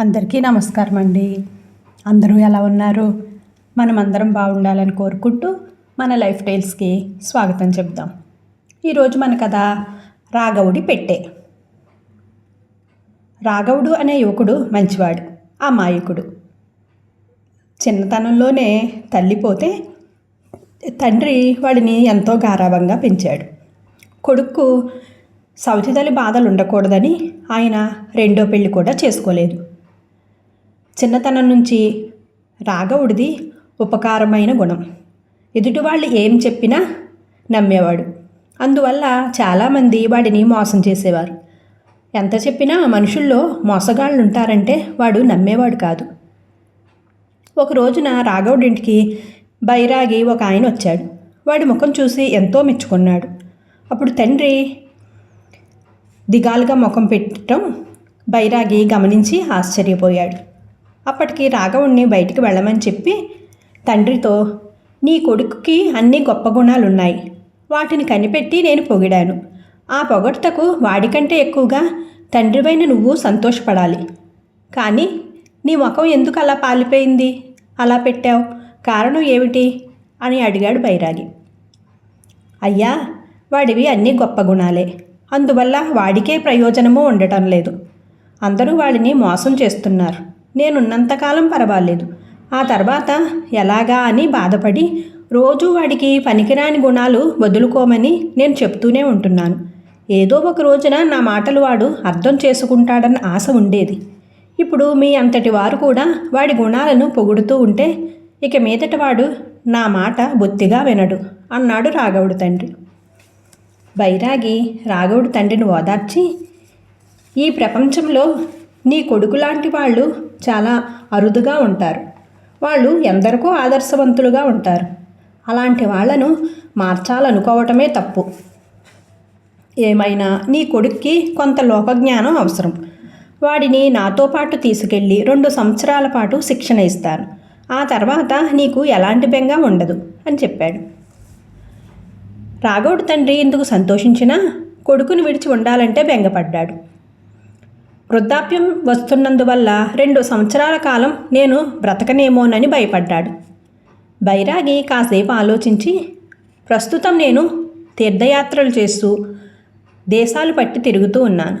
అందరికీ నమస్కారం అండి అందరూ ఎలా ఉన్నారు? మనమందరం బాగుండాలని కోరుకుంటూ మన లైఫ్ టైల్స్కి స్వాగతం చెప్దాం. ఈరోజు మన కథ రాఘవుడి పెట్టే. రాఘవుడు అనే యువకుడు మంచివాడు అమాయకుడు. చిన్నతనంలోనే తల్లిపోతే తండ్రి వాడిని ఎంతో గారాభంగా పెంచాడు. కొడుకు సౌతిదలి బాధలు ఉండకూడదని ఆయన రెండో పెళ్ళి కూడా చేసుకోలేదు. చిన్నతనం నుంచి రాఘవుడిది ఉపకారమైన గుణం. ఎదుటి వాళ్ళు ఏం చెప్పినా నమ్మేవాడు. అందువల్ల చాలామంది వాడిని మోసం చేసేవారు. ఎంత చెప్పినా మనుషుల్లో మోసగాళ్ళు ఉంటారంటే వాడు నమ్మేవాడు కాదు. ఒక రోజున రాఘవుడింటికి బైరాగి ఒక ఆయన వచ్చాడు. వాడి ముఖం చూసి ఎంతో మెచ్చుకున్నాడు. అప్పుడు తండ్రి దిగాలుగా ముఖం పెట్టడం బైరాగి గమనించి ఆశ్చర్యపోయాడు. అప్పటికి రాఘవుణ్ణి బయటికి వెళ్ళమని చెప్పి తండ్రితో నీ కొడుకుకి అన్ని గొప్ప గుణాలున్నాయి. వాటిని కనిపెట్టి నేను పొగిడాను. ఆ పొగడ్తకు వాడికంటే ఎక్కువగా తండ్రివైన నువ్వు సంతోషపడాలి. కానీ నీ ముఖం ఎందుకు అలా పాలిపోయింది? అలా పెట్టావు? కారణం ఏమిటి అని అడిగాడు బైరాగి. అయ్యా వాడివి అన్నీ గొప్ప గుణాలే. అందువల్ల వాడికే ప్రయోజనము ఉండటం లేదు. అందరూ వాడిని మోసం చేస్తున్నారు. నేనున్నంతకాలం పర్వాలేదు. ఆ తర్వాత ఎలాగా అని బాధపడి రోజు వాడికి పనికిరాని గుణాలు వదులుకోమని నేను చెప్తూనే ఉంటున్నాను. ఏదో ఒక రోజున నా మాటలు వాడు అర్థం చేసుకుంటాడన్న ఆశ ఉండేది. ఇప్పుడు మీ అంతటి వారు కూడా వాడి గుణాలను పొగుడుతూ ఉంటే ఇక మీదట వాడు నా మాట బొత్తిగా వినడు అన్నాడు రాఘవుడు తండ్రి. బైరాగి రాఘవుడు తండ్రిని ఓదార్చి ఈ ప్రపంచంలో నీ కొడుకు లాంటి వాళ్ళు చాలా అరుదుగా ఉంటారు. వాళ్ళు ఎందరికో ఆదర్శవంతులుగా ఉంటారు. అలాంటి వాళ్ళను మార్చాలనుకోవటమే తప్పు. ఏమైనా నీ కొడుక్కి కొంత లోకజ్ఞానం అవసరం. వాడిని నాతో పాటు తీసుకెళ్ళి రెండు సంవత్సరాల పాటు శిక్షణ ఇస్తాను. ఆ తర్వాత నీకు ఎలాంటి బెంగ ఉండదు అని చెప్పాడు. రాఘవుడు తండ్రి ఇందుకు సంతోషించినా కొడుకుని విడిచి ఉండాలంటే బెంగపడ్డాడు. వృద్ధాప్యం వస్తున్నందువల్ల రెండు సంవత్సరాల కాలం నేను బ్రతకనేమోనని భయపడ్డాడు. బైరాగి కాసేపు ఆలోచించి ప్రస్తుతం నేను తీర్థయాత్రలు చేస్తూ దేశాలు పట్టి తిరుగుతూ ఉన్నాను.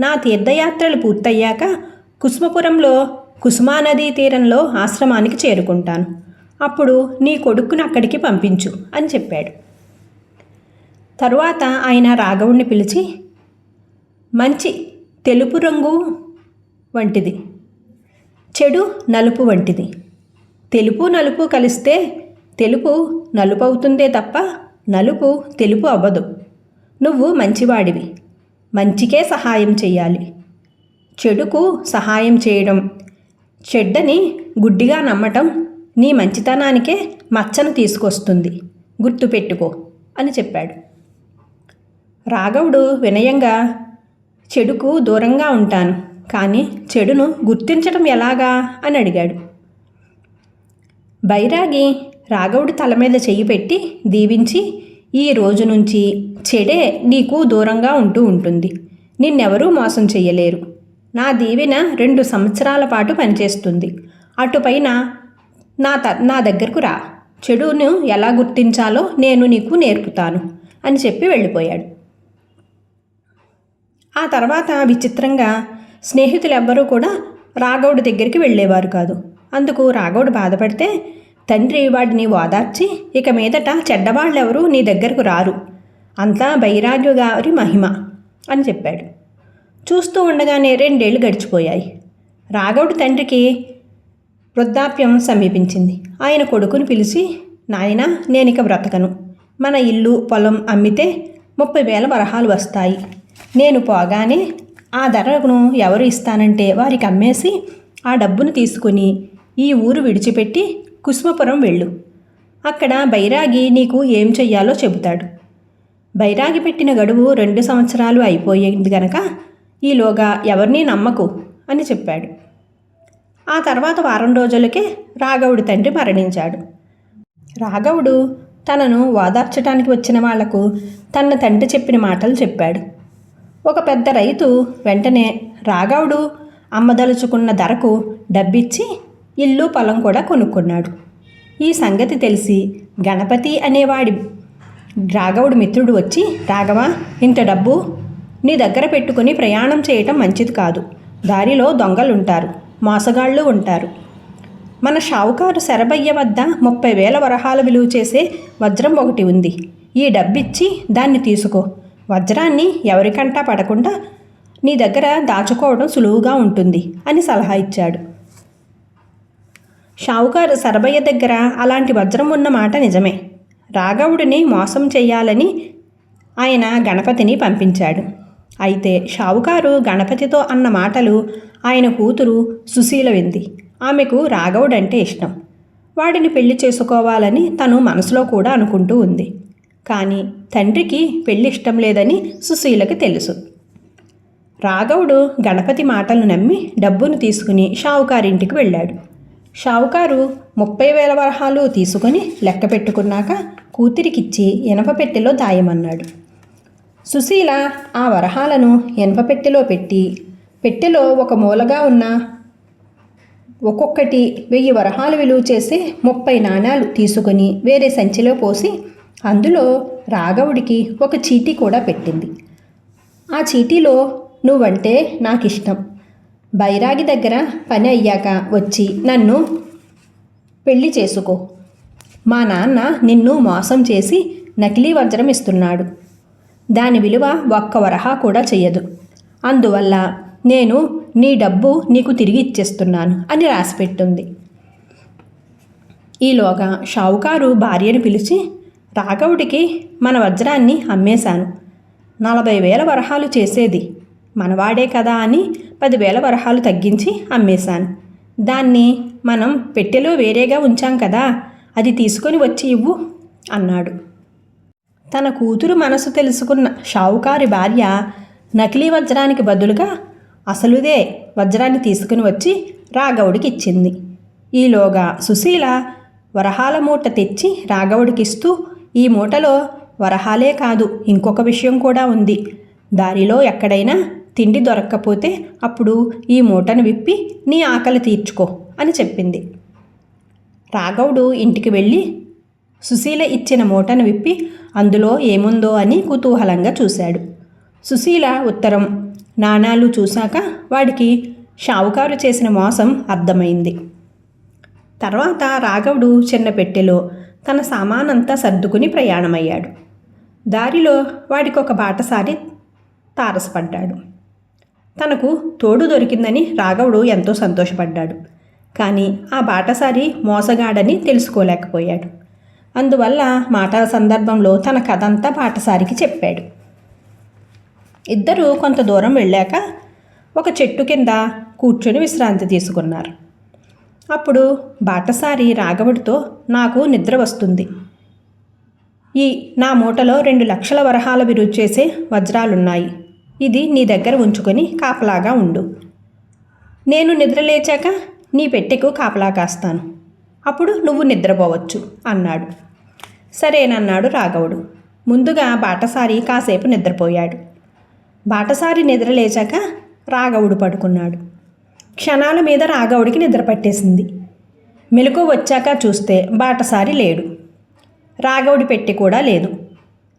నా తీర్థయాత్రలు పూర్తయ్యాక కుసుమపురంలో కుసుమానదీ తీరంలో ఆశ్రమానికి చేరుకుంటాను. అప్పుడు నీ కొడుకును అక్కడికి పంపించు అని చెప్పాడు. తరువాత ఆయన రాఘవుణ్ణి పిలిచి మంచి తెలుపు రంగు వంటిది చెడు నలుపు వంటిది. తెలుపు నలుపు కలిస్తే తెలుపు నలుపు అవుతుందే తప్ప నలుపు తెలుపు అవ్వదు. నువ్వు మంచివాడివి మంచికే సహాయం చేయాలి చెడుకు సహాయం చేయడం చెడ్డని గుడ్డిగా నమ్మటం నీ మంచితనానికే మచ్చను తీసుకొస్తుంది. గుర్తుపెట్టుకో అని చెప్పాడు. రాఘవుడు వినయంగా చెడుకు దూరంగా ఉంటాను. కానీ చెడును గుర్తించడం ఎలాగా? అని అడిగాడు. బైరాగి రాఘవుడి తల మీద చెయ్యి పెట్టి దీవించి ఈ రోజు నుంచి చెడే నీకు దూరంగా ఉంటూ ఉంటుంది. నిన్నెవరూ మోసం చెయ్యలేరు. నా దీవెన రెండు సంవత్సరాల పాటు పనిచేస్తుంది. అటుపైన నా త నా దగ్గరకు రా. చెడును ఎలా గుర్తించాలో నేను నీకు నేర్పుతాను. అని చెప్పి వెళ్ళిపోయాడు. ఆ తర్వాత విచిత్రంగా స్నేహితులెవ్వరూ కూడా రాఘవుడి దగ్గరికి వెళ్ళేవారు కాదు. అందుకు రాఘవుడు బాధపడితే తండ్రి వాడిని ఓదార్చి ఇక మీదట చెడ్డవాళ్ళెవరూ నీ దగ్గరకు రారు. అంతా బైరాగ్య గారి మహిమ అని చెప్పాడు. చూస్తూ ఉండగానే రెండేళ్ళు గడిచిపోయాయి. రాఘవుడి తండ్రికి వృద్ధాప్యం సమీపించింది. ఆయన కొడుకుని పిలిచి నాయన నేనిక బ్రతకను. మన ఇల్లు పొలం అమ్మితే ముప్పై వేల వరహాలు వస్తాయి. నేను పోగానే ఆ ధరను ఎవరు ఇస్తానంటే వారికి అమ్మేసి ఆ డబ్బును తీసుకుని ఈ ఊరు విడిచిపెట్టి కుసుమపురం వెళ్ళు. అక్కడ బైరాగి నీకు ఏం చెయ్యాలో చెబుతాడు. బైరాగి పెట్టిన గడువు రెండు సంవత్సరాలు అయిపోయింది గనక ఈలోగా ఎవరినీ నమ్మకు అని చెప్పాడు. ఆ తర్వాత వారం రోజులకే రాఘవుడి తండ్రి మరణించాడు. రాఘవుడు తనను ఓదార్చడానికి వచ్చిన వాళ్ళకు తన తండ్రి చెప్పిన మాటలు చెప్పాడు. ఒక పెద్ద రైతు వెంటనే రాఘవుడు అమ్మదలుచుకున్న ధరకు డబ్బిచ్చి ఇల్లు పొలం కూడా కొనుక్కున్నాడు. ఈ సంగతి తెలిసి గణపతి అనేవాడి రాఘవుడి మిత్రుడు వచ్చి రాఘవ ఇంత డబ్బు నీ దగ్గర పెట్టుకుని ప్రయాణం చేయటం మంచిది కాదు. దారిలో దొంగలుంటారు మోసగాళ్ళు ఉంటారు. మన షావుకారు శరభయ్య వద్ద ముప్పై వేల వరహాల విలువ చేసే వజ్రం ఒకటి ఉంది. ఈ డబ్బిచ్చి దాన్ని తీసుకో. వజ్రాన్ని ఎవరికంటా పడకుండా నీ దగ్గర దాచుకోవడం సులువుగా ఉంటుంది అని సలహా ఇచ్చాడు. షావుకారు సరబయ్య దగ్గర అలాంటి వజ్రం ఉన్న మాట నిజమే. రాఘవుడిని మోసం చేయాలని ఆయన గణపతిని పంపించాడు. అయితే షావుకారు గణపతితో అన్న మాటలు ఆయన కూతురు సుశీల వింది. ఆమెకు రాఘవుడంటే ఇష్టం. వాడిని పెళ్ళి చేసుకోవాలని తను మనసులో కూడా అనుకుంటూ ఉంది. కానీ తండ్రికి పెళ్ళి ఇష్టం లేదని సుశీలకి తెలుసు. రాఘవుడు గణపతి మాటలు నమ్మి డబ్బును తీసుకుని షావుకారింటికి వెళ్ళాడు. షావుకారు ముప్పై వేల వరహాలు తీసుకొని లెక్క పెట్టుకున్నాక కూతురికిచ్చి ఇనప పెట్టెలో దాయమన్నాడు. సుశీల ఆ వరహాలను ఇనప పెట్టెలో పెట్టి పెట్టెలో ఒక మూలగా ఉన్న ఒక్కొక్కటి వెయ్యి వరహాలు విలువ చేసి ముప్పై నాణాలు తీసుకొని వేరే సంచిలో పోసి అందులో రాఘవుడికి ఒక చీటీ కూడా పెట్టింది. ఆ చీటీలో నువ్వంటే నాకు ఇష్టం బైరాగి దగ్గర పని అయ్యాక వచ్చి నన్ను పెళ్ళి చేసుకో. మా నాన్న నిన్ను మోసం చేసి నకిలీ వజ్రం ఇస్తున్నాడు. దాని విలువ ఒక్క వరహా కూడా చెయ్యదు. అందువల్ల నేను నీ డబ్బు నీకు తిరిగి ఇచ్చేస్తున్నాను అని రాసిపెట్టుంది. ఈలోగా షావుకారు భార్యను పిలిచి రాఘవుడికి మన వజ్రాన్ని అమ్మేశాను. నలభై వేల వరహాలు చేసేది మనవాడే కదా అని పదివేల వరహాలు తగ్గించి అమ్మేశాను. దాన్ని మనం పెట్టెలో వేరేగా ఉంచాం కదా అది తీసుకొని వచ్చి ఇవ్వు అన్నాడు. తన కూతురు మనసు తెలుసుకున్న షావుకారి భార్య నకిలీ వజ్రానికి బదులుగా అసలుదే వజ్రాన్ని తీసుకుని వచ్చి రాఘవుడికి ఇచ్చింది. ఈలోగా సుశీల వరహాల మూట తెచ్చి రాఘవుడికిస్తూ ఈ మూటలో వరహాలే కాదు ఇంకొక విషయం కూడా ఉంది. దారిలో ఎక్కడైనా తిండి దొరక్కపోతే అప్పుడు ఈ మూటను విప్పి నీ ఆకలి తీర్చుకో అని చెప్పింది. రాఘవుడు ఇంటికి వెళ్ళి సుశీల ఇచ్చిన మూటను విప్పి అందులో ఏముందో అని కుతూహలంగా చూశాడు. సుశీల ఉత్తరం నాణాలు చూశాక వాడికి షావుకారు చేసిన మోసం అర్థమైంది. తర్వాత రాఘవుడు చిన్న పెట్టెలో తన సామానంతా సర్దుకుని ప్రయాణమయ్యాడు. దారిలో వాడికి ఒక బాటసారి తారసపడ్డాడు. తనకు తోడు దొరికిందని రాఘవుడు ఎంతో సంతోషపడ్డాడు. కానీ ఆ బాటసారి మోసగాడని తెలుసుకోలేకపోయాడు. అందువల్ల మాటల సందర్భంలో తన కథంతా బాటసారికి చెప్పాడు. ఇద్దరూ కొంత దూరం వెళ్ళాక ఒక చెట్టు కింద కూర్చొని విశ్రాంతి తీసుకున్నారు. అప్పుడు బాటసారి రాఘవుడితో నాకు నిద్ర వస్తుంది. ఈ నా మూటలో రెండు లక్షల వరహాల విరుచి చేసే వజ్రాలున్నాయి. ఇది నీ దగ్గర ఉంచుకొని కాపలాగా ఉండు. నేను నిద్ర లేచాక నీ పెట్టెకు కాపలా కాస్తాను. అప్పుడు నువ్వు నిద్రపోవచ్చు అన్నాడు. సరేనన్నాడు రాఘవుడు. ముందుగా బాటసారి కాసేపు నిద్రపోయాడు. బాటసారి నిద్ర లేచాక రాఘవుడు పడుకున్నాడు. క్షణాల మీద రాఘవుడికి నిద్ర పట్టేసింది మెలకు వచ్చాక చూస్తే బాటసారి లేడు. రాఘవుడి పెట్టి కూడా లేదు.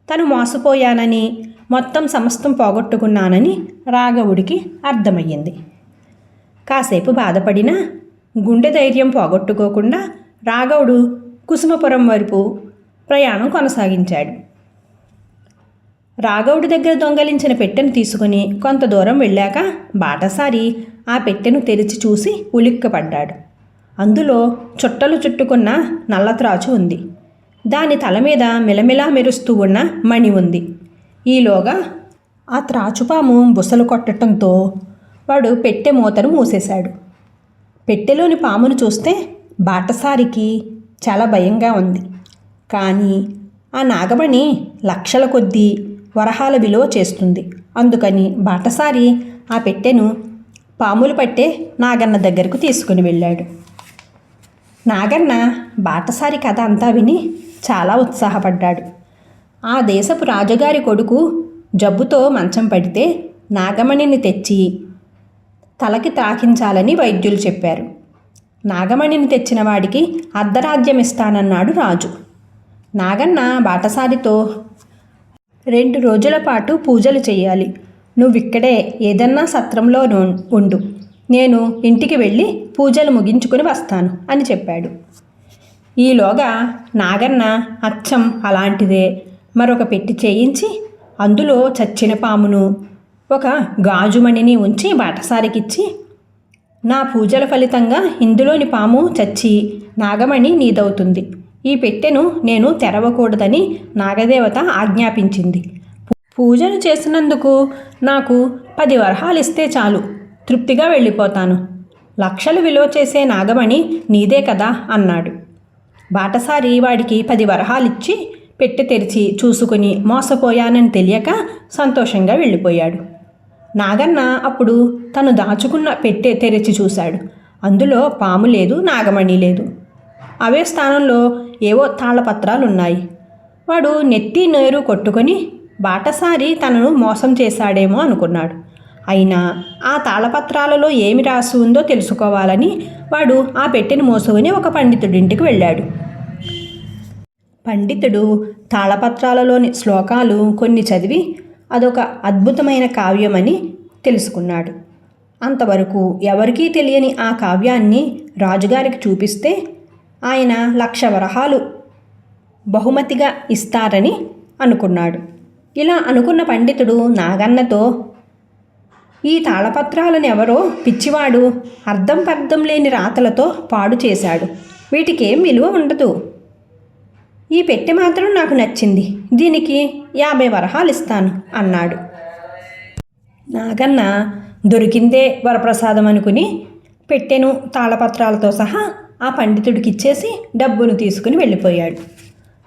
తను మోసపోయానని మొత్తం సమస్తం పోగొట్టుకున్నానని రాఘవుడికి అర్థమయ్యింది. కాసేపు బాధపడినా గుండె ధైర్యం పోగొట్టుకోకుండా రాఘవుడు కుసుమపురం వైపు ప్రయాణం కొనసాగించాడు. రాఘవుడి దగ్గర దొంగలించిన పెట్టెను తీసుకుని కొంత దూరం వెళ్ళాక బాటసారి ఆ పెట్టెను తెరిచి చూసి ఉలిక్కపడ్డాడు. అందులో చుట్టలు చుట్టుకున్న నల్లత్రాచు ఉంది. దాని తల మీద మిలమిలా మెరుస్తూ ఉన్న మణి ఉంది. ఈలోగా ఆ త్రాచుపాము బుసలు కొట్టడంతో వాడు పెట్టె మూతను మూసేశాడు. పెట్టెలోని పామును చూస్తే బాటసారికి చాలా భయంగా ఉంది. కానీ ఆ నాగమణి లక్షల కొద్దీ వరహాల విలువ చేస్తుంది. అందుకని బాటసారి ఆ పెట్టెను పాములు పట్టే నాగన్న దగ్గరకు తీసుకుని వెళ్ళాడు. నాగన్న బాటసారి కథ అంతా విని చాలా ఉత్సాహపడ్డాడు. ఆ దేశపు రాజుగారి కొడుకు జబ్బుతో మంచం పడితే నాగమణిని తెచ్చి తలకి తాకించాలని వైద్యులు చెప్పారు. నాగమణిని తెచ్చిన వాడికి అర్ధరాజ్యం ఇస్తానన్నాడు రాజు. నాగన్న బాటసారితో రెండు రోజుల పాటు పూజలు చేయాలి నువ్విక్కడే ఏదన్నా సత్రంలో ఉండు. నేను ఇంటికి వెళ్ళి పూజలు ముగించుకుని వస్తాను అని చెప్పాడు. ఈలోగా నాగన్న అచ్చం అలాంటిదే. మరొక పెట్టి చేయించి అందులో చచ్చిన పామును ఒక గాజుమణిని ఉంచి బాటసారికిచ్చి నా పూజల ఫలితంగా ఇందులోని పాము చచ్చి నాగమణి నీదవుతుంది. ఈ పెట్టెను నేను తెరవకూడదని నాగదేవత ఆజ్ఞాపించింది. పూజను చేసినందుకు నాకు పది వరహాలు ఇస్తే చాలు. తృప్తిగా వెళ్ళిపోతాను. లక్షలు విలువ చేసే నాగమణి నీదే కదా అన్నాడు. బాటసారి వాడికి పది వరహాలిచ్చి పెట్టె తెరిచి చూసుకుని మోసపోయానని తెలియక సంతోషంగా వెళ్ళిపోయాడు. నాగన్న అప్పుడు తను దాచుకున్న పెట్టె తెరిచి చూశాడు. అందులో పాము లేదు నాగమణి లేదు. అవే స్థానంలో ఏవో తాళపత్రాలు ఉన్నాయి వాడు నెత్తి నేరు కొట్టుకొని బాటసారి తనను మోసం చేశాడేమో అనుకున్నాడు. అయినా ఆ తాళపత్రాలలో ఏమి రాసి ఉందో తెలుసుకోవాలని వాడు ఆ పెట్టెను మోసుకుని ఒక పండితుడింటికి వెళ్ళాడు. పండితుడు తాళపత్రాలలోని శ్లోకాలు కొన్ని చదివి అదొక అద్భుతమైన కావ్యమని తెలుసుకున్నాడు. అంతవరకు ఎవరికీ తెలియని ఆ కావ్యాన్ని రాజుగారికి చూపిస్తే ఆయన లక్ష వరహాలు బహుమతిగా ఇస్తారని అనుకున్నాడు. ఇలా అనుకున్న పండితుడు నాగన్నతో ఈ తాళపత్రాలను ఎవరో పిచ్చివాడు అర్థం పర్థం లేని రాతలతో పాడు చేశాడు. వీటికేం విలువ ఉండదు. ఈ పెట్టె మాత్రం నాకు నచ్చింది. దీనికి యాభై వరహాలు ఇస్తాను అన్నాడు. నాగన్న దొరికిందే వరప్రసాదం అనుకుని పెట్టెను తాళపత్రాలతో సహా ఆ పండితుడికి ఇచ్చేసి డబ్బును తీసుకుని వెళ్ళిపోయాడు.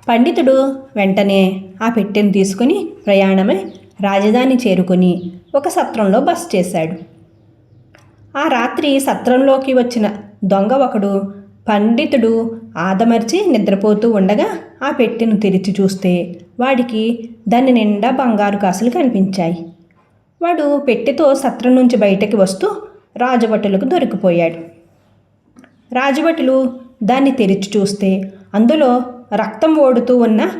పండితుడు వెంటనే ఆ పెట్టెను తీసుకుని ప్రయాణమై రాజధాని చేరుకుని ఒక సత్రంలో బస చేశాడు. ఆ రాత్రి సత్రంలోకి వచ్చిన దొంగ ఒకడు పండితుడు ఆదమర్చి నిద్రపోతూ ఉండగా ఆ పెట్టెను తెరిచి చూస్తే వాడికి దాని నిండా బంగారు కాసులు కనిపించాయి. వాడు పెట్టెతో సత్రం నుంచి బయటకి వస్తూ రాజభటులకు దొరికిపోయాడు. రాజభటులు దాన్ని తెరిచి చూస్తే అందులో రక్తం ఓడుతూ ఉన్న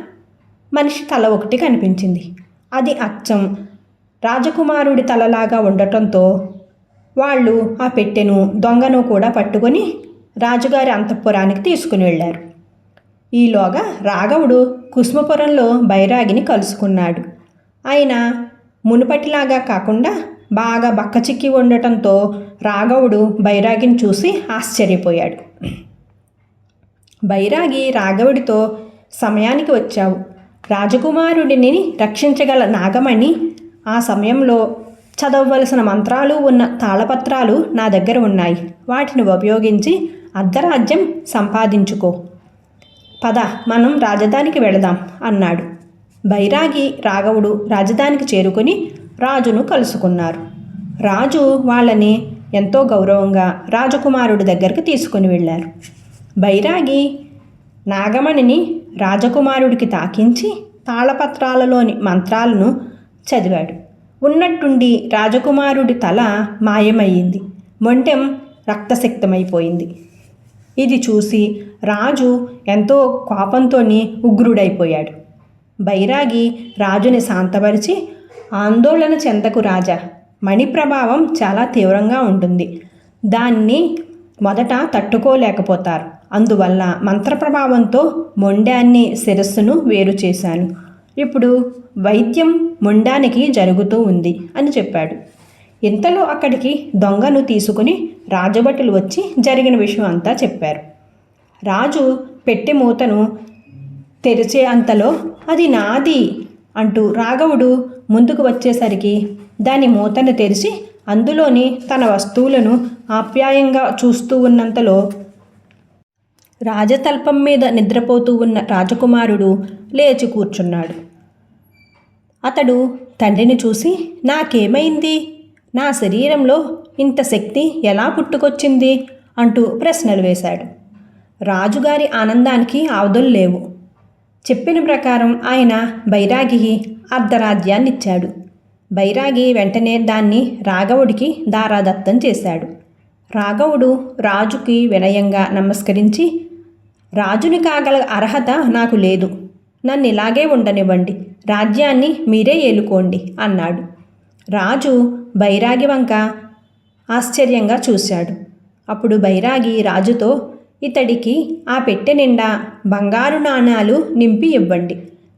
మనిషి తల ఒకటి కనిపించింది. అది అచ్చం రాజకుమారుడి తలలాగా ఉండటంతో వాళ్ళు ఆ పెట్టెను దొంగను కూడా పట్టుకొని రాజుగారి అంతఃపురానికి తీసుకుని వెళ్ళారు. ఈలోగా రాఘవుడు కుసుమపురంలో బైరాగిని కలుసుకున్నాడు. ఆయన మునుపటిలాగా కాకుండా బాగా బక్కచిక్కి ఉండటంతో రాఘవుడు బైరాగిని చూసి ఆశ్చర్యపోయాడు. బైరాగి రాఘవుడితో సమయానికి వచ్చావు. రాజకుమారుడిని రక్షించగల నాగమణి ఆ సమయంలో చదవవలసిన మంత్రాలు ఉన్న తాళపత్రాలు నా దగ్గర ఉన్నాయి. వాటిని ఉపయోగించి అర్ధరాజ్యం సంపాదించుకో. పద మనం రాజధానికి వెళదాం అన్నాడు. బైరాగి రాఘవుడు రాజధానికి చేరుకుని రాజును కలుసుకున్నారు. రాజు వాళ్ళని ఎంతో గౌరవంగా రాజకుమారుడి దగ్గరికి తీసుకుని వెళ్ళారు. బైరాగి నాగమణిని రాజకుమారుడికి తాకించి తాళపత్రాలలోని మంత్రాలను చదివాడు. ఉన్నట్టుండి రాజకుమారుడి తల మాయమయ్యింది. మొంటెం రక్తసిక్తమైపోయింది. ఇది చూసి రాజు ఎంతో కోపంతోని ఉగ్రుడైపోయాడు. బైరాగి రాజుని శాంతపరిచి ఆందోళన చెందకు రాజా. మణి ప్రభావం చాలా తీవ్రంగా ఉంటుంది. దాన్ని మొదట తట్టుకోలేకపోతారు. అందువల్ల మంత్ర ప్రభావంతో మొండాన్ని శిరస్సును వేరు చేశాను. ఇప్పుడు వైద్యం మొండానికి జరుగుతూ ఉంది అని చెప్పాడు. ఇంతలో అక్కడికి దొంగను తీసుకుని రాజభటులు వచ్చి జరిగిన విషయం అంతా చెప్పారు. రాజు పెట్టె మూతను తెరిచే అంతలో అది నాది అంటూ రాఘవుడు ముందుకు వచ్చేసరికి దాని మూతను తెరిచి అందులోని తన వస్తువులను ఆప్యాయంగా చూస్తూ ఉన్నంతలో రాజతల్పం మీద నిద్రపోతూ ఉన్న రాజకుమారుడు లేచి కూర్చున్నాడు. అతడు తండ్రిని చూసి నాకేమైంది? నా శరీరంలో ఇంత శక్తి ఎలా పుట్టుకొచ్చింది? అంటూ ప్రశ్నలు వేశాడు. రాజుగారి ఆనందానికి ఆవదులు లేవు. చెప్పిన ప్రకారం ఆయన బైరాగి అర్ధరాజ్యాన్నిచ్చాడు. బైరాగి వెంటనే దాన్ని రాఘవుడికి దారాదత్తం చేశాడు. రాఘవుడు రాజుకి వినయంగా నమస్కరించి రాజుని కాగల అర్హత నాకు లేదు. నన్ను ఇలాగే ఉండనివ్వండి. రాజ్యాన్ని మీరే ఏలుకోండి అన్నాడు. రాజు బైరాగి వంక ఆశ్చర్యంగా చూశాడు. అప్పుడు బైరాగి రాజుతో ఇతడికి ఆ పెట్టె నిండా బంగారు నాణాలు నింపి ఇవ్వండి.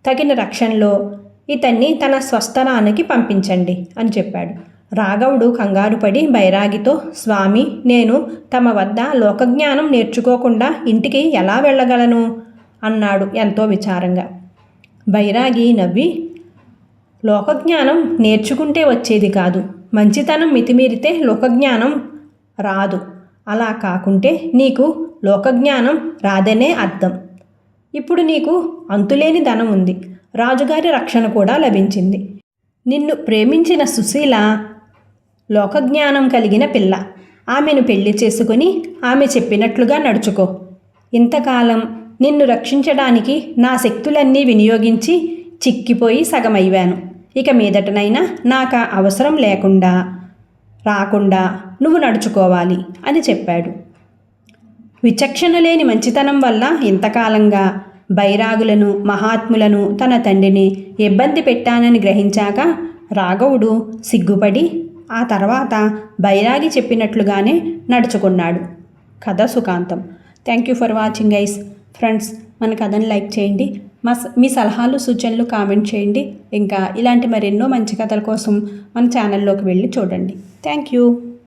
తగిన రక్షణలో ఇతన్ని తన స్వస్థలానికి పంపించండి అని చెప్పాడు. రాఘవుడు కంగారుపడి బైరాగితో స్వామి నేను తమ వద్ద లోకజ్ఞానం నేర్చుకోకుండా ఇంటికి ఎలా వెళ్ళగలను అన్నాడు ఎంతో విచారంగా. బైరాగి నవ్వి లోకజ్ఞానం నేర్చుకుంటే వచ్చేది కాదు. మంచితనం మితిమీరితే లోకజ్ఞానం రాదు. అలా కాకుంటే నీకు లోకజ్ఞానం రాదనే అర్థం. ఇప్పుడు నీకు అంతులేని ధనం ఉంది. రాజుగారి రక్షణ కూడా లభించింది. నిన్ను ప్రేమించిన సుశీల లోకజ్ఞానం కలిగిన పిల్ల. ఆమెను పెళ్ళి చేసుకుని ఆమె చెప్పినట్లుగా నడుచుకో. ఇంతకాలం నిన్ను రక్షించడానికి నా శక్తులన్నీ వినియోగించి చిక్కిపోయి సగమయ్యాను. ఇక మీదటనైనా నాకు ఆ అవసరం లేకుండా రాకుండా నువ్వు నడుచుకోవాలి అని చెప్పాడు. విచక్షణ లేని మంచితనం వల్ల ఇంతకాలంగా బైరాగులను మహాత్ములను తన తండ్రిని ఇబ్బంది పెట్టానని గ్రహించాక రాఘవుడు సిగ్గుపడి ఆ తర్వాత బైరాగి చెప్పినట్లుగానే నడుచుకున్నాడు. కథ సుఖాంతం. Thank you for watching guys friends మన కథను లైక్ చేయండి. మా స- మీ సలహాలు సూచనలు కామెంట్ చేయండి. ఇంకా ఇలాంటి మరెన్నో మంచి కథల కోసం మన ఛానల్లోకి వెళ్ళి చూడండి. Thank you